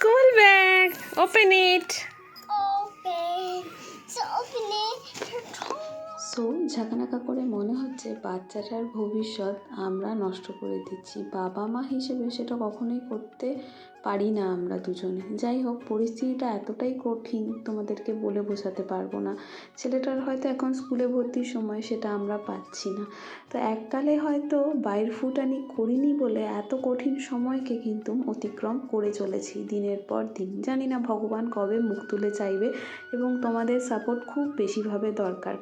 school bag. Open it. Open. So open it. So ঝাঁকানাকা করে মনে হচ্ছে বাচ্চাটার ভবিষ্যৎ আমরা নষ্ট করে দিচ্ছি বাবা মা হিসেবে সেটা কখনোই করতে পারি না আমরা দুজনে। যাই হোক, পরিস্থিতিটা এতটাই কঠিন, তোমাদেরকে বলে বোঝাতে পারব না। ছেলেটার হয়তো এখন স্কুলে ভর্তির সময়, সেটা আমরা পাচ্ছি না। তো এককালে হয়তো বাইর ফুটানি করিনি বলে এত কঠিন সময়কে কিন্তু অতিক্রম করে চলেছি দিনের পর দিন। জানি না ভগবান কবে মুখ তুলে চাইবে এবং তোমাদের সাপোর্ট খুব বেশিভাবে দরকার।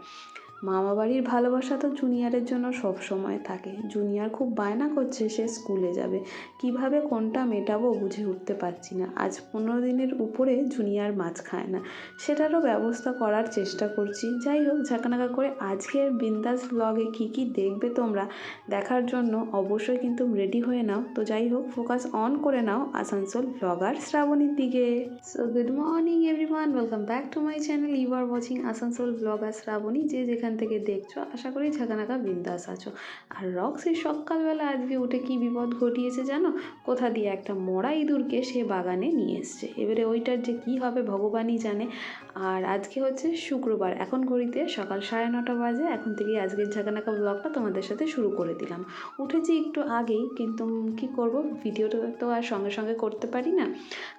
মামা বাড়ির ভালোবাসা তো জুনিয়রের জন্য সব সময় থাকে। জুনিয়র খুব বায়না করছে, সে স্কুলে যাবে। কীভাবে কোনটা মেটাবো বুঝে উঠতে পারছি না। আজ পনেরো দিনের উপরে জুনিয়র মাছ খায় না। সেটারও ব্যবস্থা করার চেষ্টা করছি। যাই হোক, ঝাঁকানাকা করে আজকের বিন্দাস ব্লগে কী কী দেখবে তোমরা দেখার জন্য অবশ্যই কিন্তু রেডি হয়ে নাও। তো যাই হোক ফোকাস অন করে নাও আসানসোল ব্লগার শ্রাবণীর দিকে। So good morning everyone welcome back to my channel you are watching Asansol blogger Shrabani যে যেখান থেকে দেখছ, আশা করি ঝাঁকানাকা বিন্দাস আছো। আর রক্সি সকালবেলা আজকে উঠে কি বিপদ ঘটিয়েছে জানো? কোথা দিয়ে একটা মরা ইঁদুরকে সে বাগানে নিয়ে এসছে। এবারে ওইটার যে কি হবে ভগবানই জানে। আর আজকে হচ্ছে শুক্রবার, এখন ঘড়িতে সকাল সাড়ে নটা বাজে, এখন থেকে আজকের ঝাঁকানাকা ব্লগটা তোমাদের সাথে শুরু করে দিলাম। উঠেছি একটু আগেই, কিন্তু কি করব? ভিডিওটা তো আর সঙ্গে সঙ্গে করতে পারি না।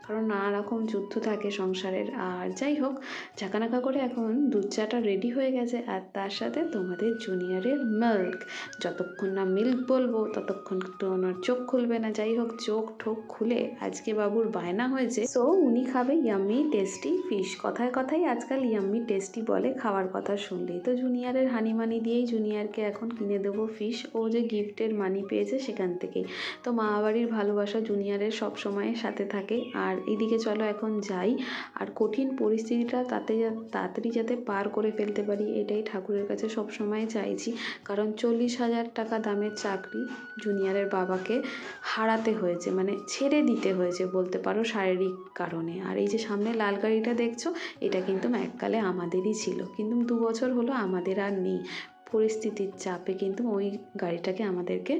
কারণ নানা রকম যুদ্ধ থাকে সংসারের। আর যাই হোক, ঝাঁকানাকা করে এখন দুধ চাটা রেডি হয়ে গেছে। আর তার সাথে তোমাদের জুনিয়রের মিল্ক যতক্ষণ না মিল্ক বলব, ততক্ষণ তো ওনার চোখ খুলবে না। যাই হোক, চোখ ঠোক খুলে আজকে বাবুর বায়না হয়েছে। সো উনি খাবে ইয়াম্মি টেস্টি ফিশ কথায় কথায় আজকাল ইয়াম্মি টেস্টি বলে খাওয়ার কথা শুনলেই তো জুনিয়রের হানি মানি দিয়েই জুনিয়রকে এখন কিনে দেবো ফিশ ও যে গিফটের মানি পেয়েছে সেখান থেকেই। তো মা বাড়ির ভালোবাসা জুনিয়রের সব সময় সাথে থাকে। আর এদিকে চলো এখন যাই। আর কঠিন পরিস্থিতিটা তাতে তাড়াতাড়ি যাতে পার করে ফেলতে পারি, এটাই ঠাকুরের কাছে সব সময় চাইছি। কারণ চল্লিশ হাজার টাকা দামের চাকরি জুনিয়রের বাবাকে হারাতে হয়েছে মানে ছেড়ে দিতে হয়েছে বলতে পারো শারীরিক কারণে। আর এই যে সামনে লাল গাড়িটা দেখছ, এটা কিন্তু এককালে আমাদেরই ছিল। কিন্তু দু বছর হলো আমাদের আর নেই। পরিস্থিতির চাপে কিন্তু ওই গাড়িটাকে আমাদেরকে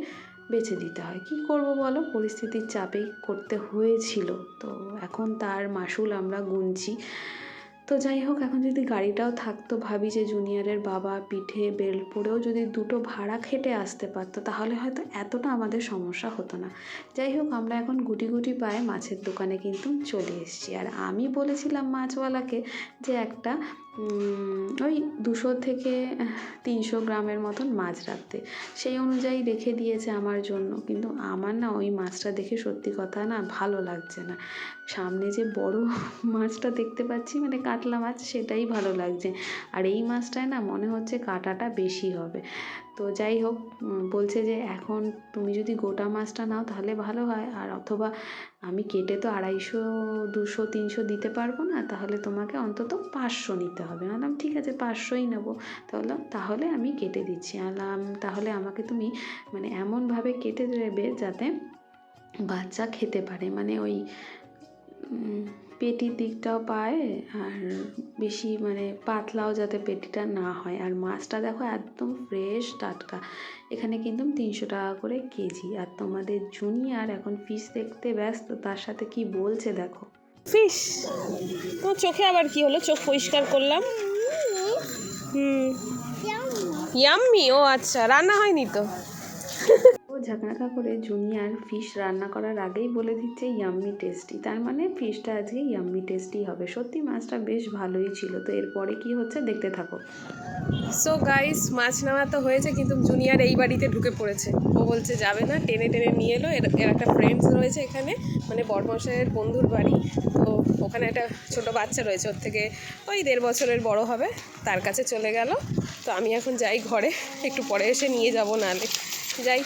বেছে দিতে হয়। কি করব বলো? পরিস্থিতির চাপেই করতে হয়েছিল। তো এখন তার মাসুল আমরা গুনছি। তো যাই হোক, এখন যদি গাড়িটাও থাকতো, ভাবি যে জুনিয়রের বাবা পিঠে বেল্ট পরেও যদি দুটো ভাড়া খেটে আসতে পারতো, তাহলে হয়তো এতটা আমাদের সমস্যা হতো না। যাই হোক, আমরা এখন গুটি গুটি পায়ে মাছের দোকানে কিন্তু চলে এসেছি। আর আমি বলেছিলাম মাছওয়ালাকে যে একটা ওই দুশো থেকে তিনশো গ্রামের মতন মাছ রাখতে। সেই অনুযায়ী রেখে দিয়েছে আমার জন্য। কিন্তু আমার না ওই মাছটা দেখে সত্যি কথা না ভালো লাগছে না। সামনে যে বড় মাছটা দেখতে পাচ্ছি মানে কাতলা মাছ, সেটাই ভালো লাগছে। আর এই মাছটায় না মনে হচ্ছে কাটাটা বেশি হবে। তো যাই হোক বলছে যে এখন তুমি যদি গোটা মাছটা নাও তাহলে ভালো হয়। আর অথবা আমি কেটে তো আড়াইশো, দুশো, তিনশো দিতে পারব না, তাহলে তোমাকে অন্তত পাঁচশো নিতে হবে। আমি বললাম, ঠিক আছে, পাঁচশোই নেব। তাহলে তাহলে আমি কেটে দিচ্ছি। আলাম তাহলে আমাকে তুমি মানে এমনভাবে কেটে দেবে যাতে বাচ্চা খেতে পারে। মানে ওই পেটির দিকটাও পায় আর বেশি মানে পাতলাও যাতে পেটিটা না হয়। আর মাছটা দেখো একদম ফ্রেশ টাটকা। এখানে কিন্তু তিনশো টাকা করে কেজি। আর তোমাদের জুনিয়র এখন ফিস দেখতে ব্যস্ত তার সাথে কি বলছে দেখো। ফিশ তোমার চোখে আবার কি হলো? চোখ পরিষ্কার করলাম। হুম। ইয়াম্মি ও আচ্ছা রান্না হয়নি তো? ঝাঁকনাকা করে জুনিয়র ফিশ রান্না করার আগেই বলে দিচ্ছে ইয়াম্মি টেস্টি তার মানে ফিশটা আজকে ইয়াম্মি টেস্টি হবে। সত্যি মাছটা বেশ ভালোই ছিল। তো এরপরে কি হচ্ছে দেখতে থাকো। সো গাইস মাছ নেওয়া তো হয়েছে, কিন্তু জুনিয়র এই বাড়িতে ঢুকে পড়েছে। ও বলছে, যাবে না। টেনে টেনে নিয়ে এলো। এর একটা ফ্রেন্ডস রয়েছে এখানে মানে বড়মশাইয়ের বন্ধুর বাড়ি। তো ওখানে একটা ছোট বাচ্চা রয়েছে, ওর থেকে ওই দেড় বছরের বড় হবে। তার কাছে চলে গেল। তো আমি এখন যাই ঘরে। একটু পরে এসে নিয়ে যাব নাহলে। যাই।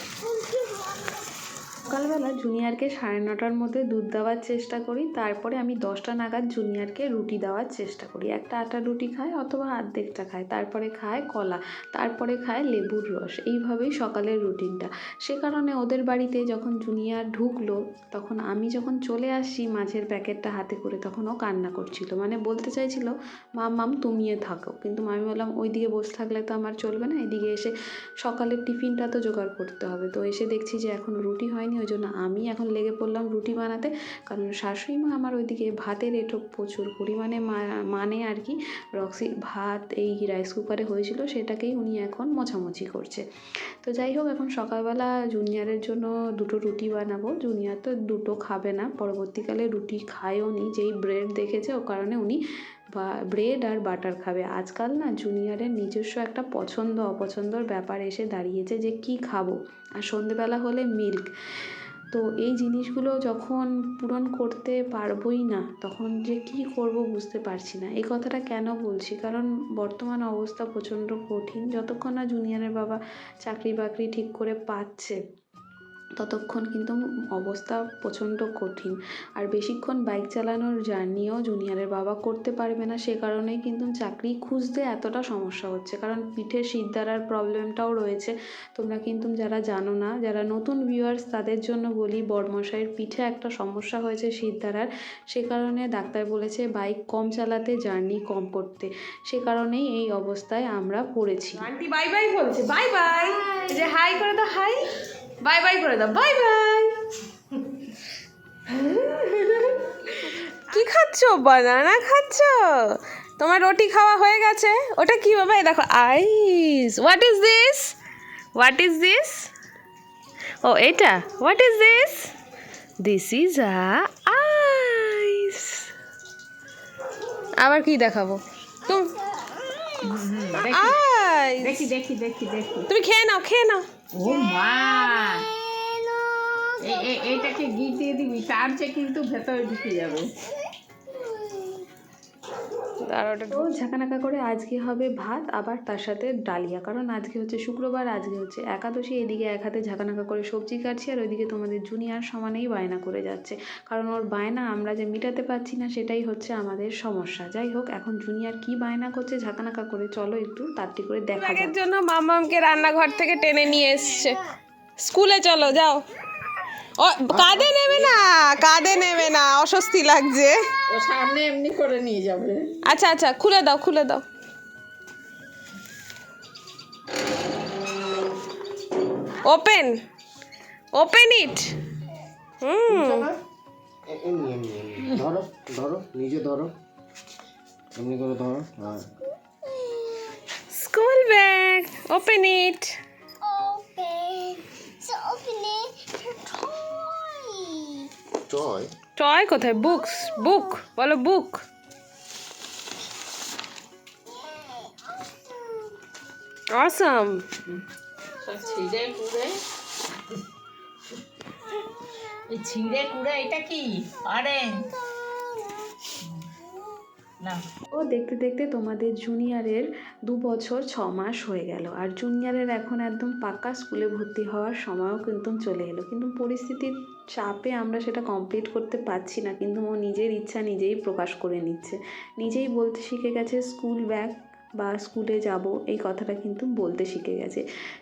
সকালবেলা জুনিয়রকে সাড়ে নটার মধ্যে দুধ দেওয়ার চেষ্টা করি, তারপরে আমি দশটা নাগাদ জুনিয়রকে রুটি দেওয়ার চেষ্টা করি। একটা আটা রুটি খায় অথবা অর্ধেকটা খায়, তারপরে খায় কলা, তারপরে খায় লেবুর রস। এইভাবেই সকালের রুটিনটা। সে কারণে ওদের বাড়িতে যখন জুনিয়র ঢুকলো, তখন আমি যখন চলে আসছি মাছের প্যাকেটটা হাতে করে, তখন ও কান্না করছিল। মানে বলতে চাইছিল মাম মাম, তুমিও থাকো। কিন্তু আমি বললাম, ওইদিকে বসে থাকলে তো আমার চলবে না, এদিকে এসে সকালের টিফিনটা তো জোগাড় করতে হবে। তো এসে দেখছি যে এখন রুটি হয়নি ওই জন্য আমি এখন লেগে পড়লাম রুটি বানাতে। কারণ শাশুড়ি মা আমার ওইদিকে ভাতের এটো প্রচুর পরিমাণে মানে আর কি, রক্সি ভাত এই রাইস কুকারে হয়েছিল সেটাকেই উনি এখন মোছামুছি করছে। তো যাই হোক, এখন সকালবেলা জুনিয়রের জন্য দুটো রুটি বানাবো। জুনিয়র তো দুটো খাবে না, পরবর্তীকালে রুটি খায়ও নি, যেই ব্রেড দেখেছে, ও কারণে উনি বা ব্রেড আর বাটার খাবে। আজকাল না জুনিয়রের নিজস্ব একটা পছন্দ, অপছন্দর ব্যাপার এসে দাঁড়িয়েছে যে কি খাব। আর সন্ধেবেলা হলে মিল্ক তো এই জিনিসগুলো যখন পূরণ করতে পারবোই না, তখন যে কি করব বুঝতে পারছি না। এই কথাটা কেন বলছি? কারণ বর্তমান অবস্থা প্রচণ্ড কঠিন। যতক্ষণ না জুনিয়রের বাবা চাকরি বাকরি ঠিক করে পাচ্ছে ততক্ষণ কিন্তু অবস্থা প্রচণ্ড কঠিন। আর বেশিক্ষণ বাইক চালানোর জার্নিও জুনিয়রের বাবা করতে পারবে না সে কারণেই কিন্তু চাকরি খুঁজতে এতটা সমস্যা হচ্ছে। কারণ পিঠের শিরদাঁড়ার প্রবলেমটাও রয়েছে। তোমরা কিন্তু যারা জানো না যারা নতুন ভিউয়ার্স তাদের জন্য বলি বড়মশাইয়ের পিঠে একটা সমস্যা হয়েছে শিরদাঁড়ার সে কারণে ডাক্তার বলেছে বাইক কম চালাতে জার্নি কম করতে। সে কারণেই এই অবস্থায় আমরা পড়েছি। আন্টি বাই বাই বলছে বাই বাই যে হাই করে দাও হাই বাই বাই করে দাও বাই বাই। কি খাচ্ছ? বানানা খাচ্ছ? তোমার রুটি খাওয়া হয়ে গেছে। ওটা কি বাবা? দেখো ice what is this what is this ও এটা। What is this this is a ice আবার কি দেখাবো? তুমি দেখি দেখি দেখি দেখি। তুমি খেয়ে নাও খেয়ে নাও। ও মা। এ- এ- এইটাকে ঘি দিয়ে দিবি টানছে কিন্তু ভেতরে ঢুকে যাবে। তো ঝাঁকানাকা করে আজকে হবে ভাত আবার তার সাথে ডালিয়া। কারণ আজকে হচ্ছে শুক্রবার আজকে হচ্ছে একাদশী। এদিকে এক হাতে ঝাঁকানাকা করে সবজি কাটছি আর ওইদিকে তোমাদের জুনিয়র সমানেই বায়না করে যাচ্ছে। কারণ ওর বায়না আমরা যে মেটাতে পারছি না সেটাই হচ্ছে আমাদের সমস্যা। যাই হোক এখন জুনিয়র কি বায়না করছে ঝাঁকানাকা করে চলো একটু তাড়াতাড়ি করে দেখা জন্য মামামকে রান্নাঘর থেকে টেনে নিয়ে এসছে। স্কুলে চলো যাও। কাঁধে নেবে না কাঁধে নেবে না অস্বস্তি লাগছে। ও সামনে এমনি করে নিয়ে যাবে। আচ্ছা আচ্ছা খুলে দাও খুলে দাও। Open open it hmm. ধরো ধরো নিজে ধরো এমনি করে ধরো school bag open it Open. So open it to toy. Toy toy কোথায়? বুকস বুক বলো বুক অসম ছিঁড়ে কুড়ে। ছিঁড়ে কুড়ে এটা কি? অরেঞ্জ না। ও দেখতে দেখতে তোমাদের জুনিয়রের দু বছর ছ মাস হয়ে গেল। আর জুনিয়রের এখন একদম পাকা স্কুলে ভর্তি হওয়ার সময়ও কিন্তু চলে এলো। কিন্তু পরিস্থিতির চাপে আমরা সেটা কমপ্লিট করতে পারছি না। কিন্তু ও নিজের ইচ্ছা নিজেই প্রকাশ করে নিচ্ছে। নিজেই বলতে শিখে গেছে, স্কুল ব্যাগ বা স্কুলে যাব, এই কথাটা কিন্তু বলতে শিখে গেছে।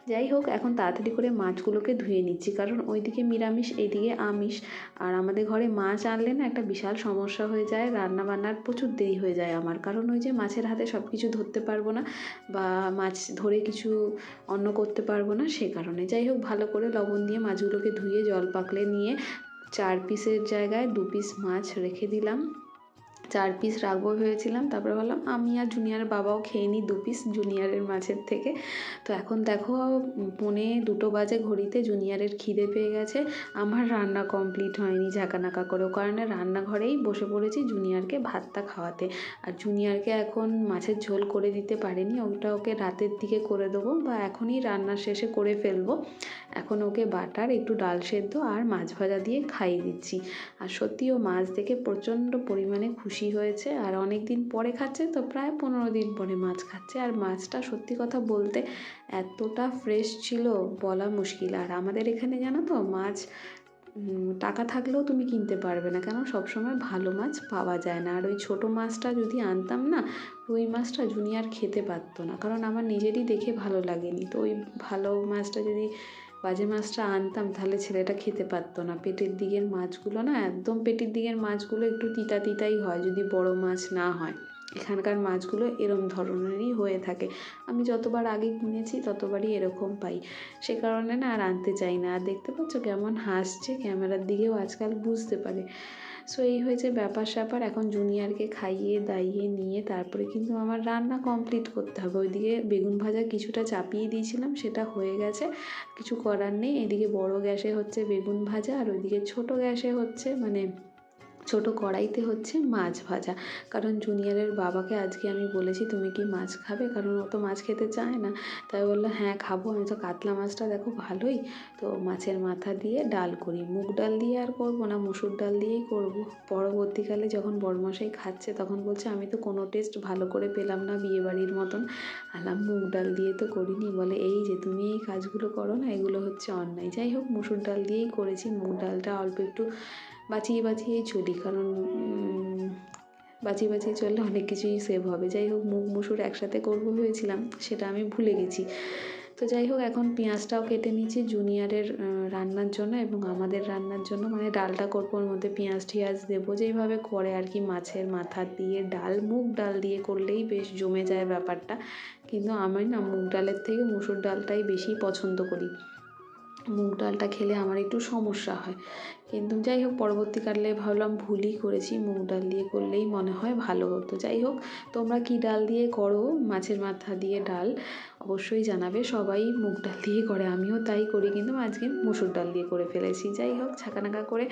যাই হোক, এখন তাড়াতাড়ি করে মাছগুলোকে ধুয়ে নিচ্ছি, কারণ ওইদিকে নিরামিষ, এইদিকে আমিষ। আর আমাদের ঘরে মাছ আনলে না একটা বিশাল সমস্যা হয়ে যায় রান্না বান্নার প্রচুর দেরি হয়ে যায় আমার। কারণ ওই যে মাছের হাতে সব কিছু ধরতে পারব না বা মাছ ধরে কিছু অন্য করতে পারব না, সে কারণে। যাই হোক, ভালো করে লবণ দিয়ে মাছগুলোকে ধুয়ে জল পাকলে নিয়ে চার পিসের জায়গায় দু পিস মাছ রেখে দিলাম। চার পিস রাখব ভেবেছিলাম। তারপরে ভাবলাম আমি আর জুনিয়র বাবাও খেয়ে নিই দু পিস জুনিয়রের মাছের থেকে। তো এখন দেখো, পৌনে দুটো বাজে ঘড়িতে জুনিয়রের খিদে পেয়ে গেছে। আমার রান্না কমপ্লিট হয়নি ঝাঁকানাকা করে ও কারণে রান্নাঘরেই বসে পড়েছি জুনিয়রকে ভাতটা খাওয়াতে। আর জুনিয়রকে এখন মাছের ঝোল করে দিতে পারিনি। ওটা ওকে রাতের দিকে করে দেবো বা এখনই রান্না শেষে করে ফেলব। এখন ওকে বাটার, একটু ডাল সেদ্ধ আর মাছ ভাজা দিয়ে খাইয়ে দিচ্ছি। আর সত্যি ও মাছ দেখে প্রচণ্ড পরিমাণে খুশি হয়েছে আর অনেক দিন পরে খাচ্ছে, তো প্রায় পনেরো দিন পরে মাছ খাচ্ছে। আর মাছটা সত্যি কথা বলতে এতটা ফ্রেশ ছিল বলা মুশকিল। আর আমাদের এখানে জানো তো মাছ টাকা থাকলেও তুমি কিনতে পারবে না। কেন? সবসময় ভালো মাছ পাওয়া যায় না। আর ওই ছোটো মাছটা যদি আনতাম না রুই মাছটা জুনিয়ার খেতে পারতো না। কারণ আমার নিজেরই দেখে ভালো লাগেনি। তো ওই ভালো মাছটা যদি বাজে মাছটা আনতাম, তাহলে ছেলেটা খেতে পারতো না। পেটের দিকের মাছগুলো না, একদম পেটের দিকের মাছগুলো একটু তিতা তিতাই হয়, যদি বড় মাছ না হয়। এখানকার মাছগুলো এরম ধরনেরই হয়ে থাকে। আমি যতবার আগে কিনেছি, ততবারই এরকম পাই। সে কারণে না আর আনতে চাই না। আর দেখতে পাচ্ছ কেমন হাসছে, ক্যামেরার দিকেও আজকাল বুঝতে পারে। সো এই হয়েছে ব্যাপার স্যাপার। এখন জুনিয়রকে খাইয়ে, দাইয়ে নিয়ে তারপরে কিন্তু আমার রান্না কমপ্লিট করতে হবে। ওইদিকে বেগুন ভাজা কিছুটা চাপিয়ে দিয়েছিলাম, সেটা হয়ে গেছে। কিছু করার নেই। এদিকে বড় গ্যাসে হচ্ছে বেগুন ভাজা, আর ওইদিকে ছোট গ্যাসে হচ্ছে মানে ছোট কড়াইতে হচ্ছে মাছ ভাজা। কারণ জুনিয়রের বাবাকে আজকে আমি বলেছি, তুমি কি মাছ খাবে? কারণ ও তো মাছ খেতে চায় না। তাই বলল হ্যাঁ খাব। আমি তো কাতলা মাছটা দেখো ভালোই। তো মাছের মাথা দিয়ে ডাল করি। মুগ ডাল দিয়ে আর করব না, মুসুর ডাল দিয়েই করব। পরবর্তীকালে যখন বড়মশাই খাচ্ছে, তখন বলছে, আমি তো কোনো টেস্ট ভালো করে পেলাম না বিয়েবাড়ির মতন। আলাম, মুগ ডাল দিয়ে তো করিনি। বলে, এই যে তুমি এই কাজগুলো করো না, এগুলো হচ্ছে অন্যায়। যাই হোক, মুসুর ডাল দিয়েই করেছি। মুগ ডালটা অল্প একটু বাঁচিয়ে বাঁচিয়েই চলি কারণ বাঁচিয়ে বাঁচিয়ে চললে অনেক কিছুই সেভ হবে। যাই হোক, মুগ মুসুর একসাথে করব ভেবেছিলাম, সেটা আমি ভুলে গেছি। তো যাই হোক, এখন পেঁয়াজটাও কেটে নিচ্ছি জুনিয়রের রান্নার জন্য এবং আমাদের রান্নার জন্য মানে ডালটা করব ওর মধ্যে পেঁয়াজ টিয়াজ দেবো। যেইভাবে করে আর কি, মাছের মাথা দিয়ে, ডাল, মুগ ডাল দিয়ে করলেই বেশ জমে যায় ব্যাপারটা। কিন্তু আমি না মুগ ডালের থেকে মুসুর ডালটাই বেশি পছন্দ করি। মুগ ডালটা খেলে আমার একটু সমস্যা হয়। কিন্তু যাই হোক, পরবর্তীকালে ভাবলাম ভুলই করেছি, মুগ ডাল দিয়ে করলেই মনে হয় ভালো হতো। যাই হোক, তোমরা কি ডাল দিয়ে করো? মাছের মাথা দিয়ে ডাল অবশ্যই জানাবে। সবাই মুগ ডাল দিয়ে করে, আমিও তাই করি, কিন্তু আজকে মুসুর ডাল দিয়ে করে ফেলেছি। যাই হোক, ছাকানাকা করে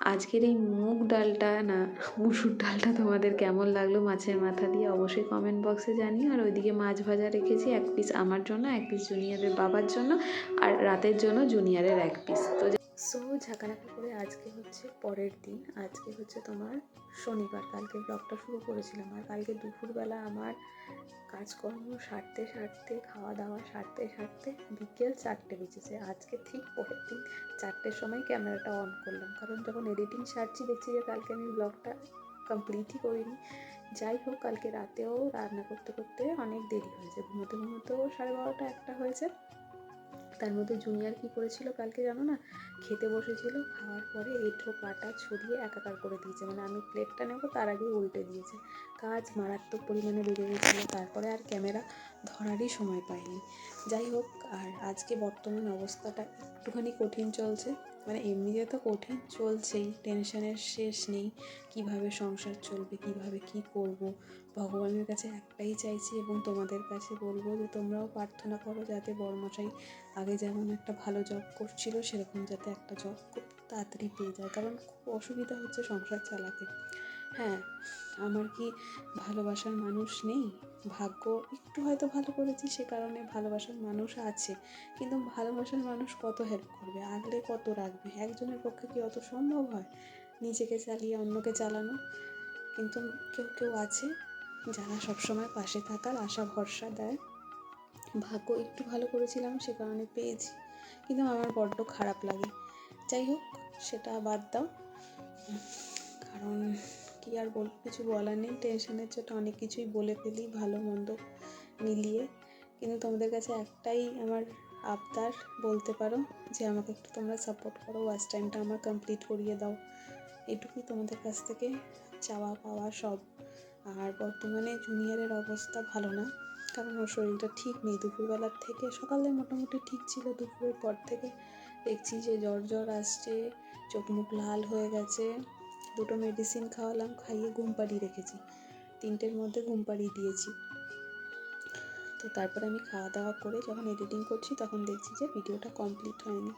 আজকের এই মুগ ডালটা না, মুসুর ডালটা তোমাদের কেমন লাগল মাছের মাথা দিয়ে অবশ্যই কমেন্ট বক্সে জানিও। আর ওইদিকে মাছ ভাজা রেখেছি, এক পিস আমার জন্য, এক পিস জুনিয়রের বাবার জন্য, আর রাতের জন্য জুনিয়রের এক পিস তো সো ঝাঁকানাকা করে আজকে হচ্ছে পরের দিন। আজকে হচ্ছে তোমার শনিবার। কালকে ব্লগটা শুরু করেছিলাম আর কালকে দুপুরবেলা আমার কাজকর্ম সারতে সারতে খাওয়া দাওয়া সারতে সারতে বিকেল চারটে বেজেছে। আজকে ঠিক পরের দিন চারটের সময় ক্যামেরাটা অন করলাম। কারণ যখন এডিটিং সারছি, দেখছি যে কালকে আমি ব্লগটা কমপ্লিটই করিনি। যাই হোক, কালকে রাতেও রান্না করতে করতে অনেক দেরি হয়েছে। ঘুমোতে ঘুমোতেও সাড়ে বারোটা একটা হয়েছে। তার মধ্যে জুনিয়র কি করেছিল কালকে জানো না? খেতে বসেছিল, খাওয়ার পরে এঁঠো পাটা ছড়িয়ে একাকার করে দিয়েছে। মানে আমি প্লেটটা নেব, তার আগেই উল্টে দিয়েছে। কাজ মারাত্মক পরিমাণে বেড়ে গেছিল, তারপরে আর ক্যামেরা ধরারই সময় পাইনি। যাই হোক, আর আজকে বর্তমান অবস্থাটা একটুখানি কঠিন চলছে। মানে এমনিতে তো কঠিন চলছেই, টেনশনের শেষ নেই, কীভাবে সংসার চলবে, কীভাবে কি করব। ভগবানের কাছে একটাই চাইছি এবং তোমাদের কাছে বলব যে, তোমরাও প্রার্থনা করো যাতে বড়মশাই আগে যেমন একটা ভালো জব করছিল, সেরকম যাতে একটা জব খুব তাড়াতাড়ি পেয়ে যায়। কারণ খুব অসুবিধা হচ্ছে সংসার চালাতে। হ্যাঁ আমার কি ভালোবাসার মানুষ নেই? ভাগ্য একটু হয়তো ভালো করেছি, সে কারণে ভালোবাসার মানুষ আছে। কিন্তু ভালোবাসার মানুষ কত হেল্প করবে? আগলে কত রাখবে? একজনের পক্ষে কি অত সম্ভব হয়? নিজেকে চালিয়ে অন্যকে চালানো? কিন্তু কেউ কেউ আছে যারা সবসময় পাশে থাকার আশা, ভরসা দেয়। ভাগ্য একটু ভালো করেছিলাম, সে কারণে পেয়েছি। কিন্তু আমার বড্ড খারাপ লাগে। যাই হোক, সেটা বাদ দাও। কারণ কি আর বল, কিছু বলার নেই। টেনশনের চোটে অনেক কিছুই বলে ফেলি, ভালো মন্দ মিলিয়ে। কিন্তু তোমাদের কাছে একটাই আমার আবদার, বলতে পারো যে আমাকে একটু তোমরা সাপোর্ট করো। ওয়াচ টাইমটা আমার কমপ্লিট করিয়ে দাও। এটুকুই তোমাদের কাছ থেকে চাওয়া পাওয়া সব। আর বর্তমানে জুনিয়রের অবস্থা ভালো না, কারণ ওর শরীরটা ঠিক নেই। দুপুরবেলার থেকে, সকালে মোটামুটি ঠিক ছিল। দুপুরের পর থেকে দেখছি যে জ্বর জ্বর আসছে, চোখ মুখ লাল হয়ে গেছে। দুটো মেডিসিন খাওয়ালাম, খাইয়ে ঘুম পাড়িয়ে রেখেছি। তিনটের মধ্যে ঘুম পাড়িয়ে দিয়েছি। তো তারপরে আমি খাওয়া দাওয়া করে যখন এডিটিং করছি, তখন দেখছি যে ভিডিওটা কমপ্লিট হয়নি।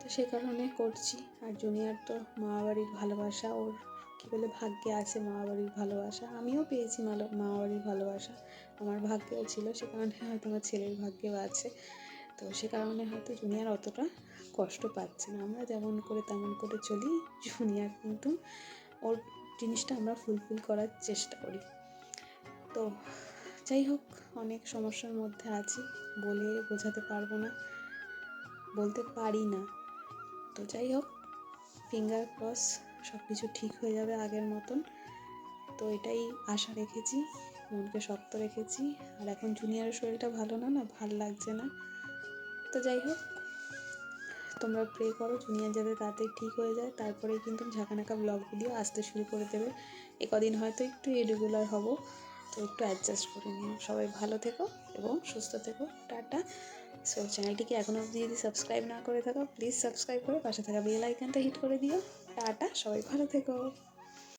তো সে কারণে করছি। আর জুনিয়র তো মা বাড়ির ভালোবাসা, ওর কী বলে ভাগ্যে আছে মা বাড়ির ভালোবাসা। আমিও পেয়েছি মা বাড়ির ভালোবাসা। আমার ভাগ্যেও ছিল, সে কারণে হয়তো আমার ছেলের ভাগ্যেও আছে। তো সে কারণে হয়তো জুনিয়র অতটা কষ্ট পাচ্ছে না। আমরা যেমন করে তেমন করে চলি, জুনিয়র কিন্তু ওর জিনিসটা আমরা ফুলফিল করার চেষ্টা করি। তো যাই হোক, অনেক সমস্যার মধ্যে আছি বলে বোঝাতে পারব না, বলতে পারি না। তো যাই হোক ফিঙ্গার ক্রস সব কিছু ঠিক হয়ে যাবে আগের মতন। তো এটাই আশা রেখেছি, মনকে শক্ত রেখেছি। আর এখন জুনিয়রের শরীরটা ভালো না না, ভালো লাগছে না। তো যাই হোক, তোমরা প্রে করো জুনিয়ার যাতে তাড়াতাড়ি ঠিক হয়ে যায়, তারপরেই কিন্তু ঝাঁকানাকা ব্লগ ভিডিও আসতে শুরু করে দেবে। এ কদিন হয়তো একটু ইরেগুলার হব, তো একটু অ্যাডজাস্ট করে নিও। সবাই ভালো থেকো এবং সুস্থ থেকো। টাটা। সো চ্যানেলটিকে এখনও অবধি যদি সাবস্ক্রাইব না করে থাকো প্লিজ সাবস্ক্রাইব করে পাশে থাকা বেল আইকনটা হিট করে দিও। টাটা। সবাই ভালো থেকো।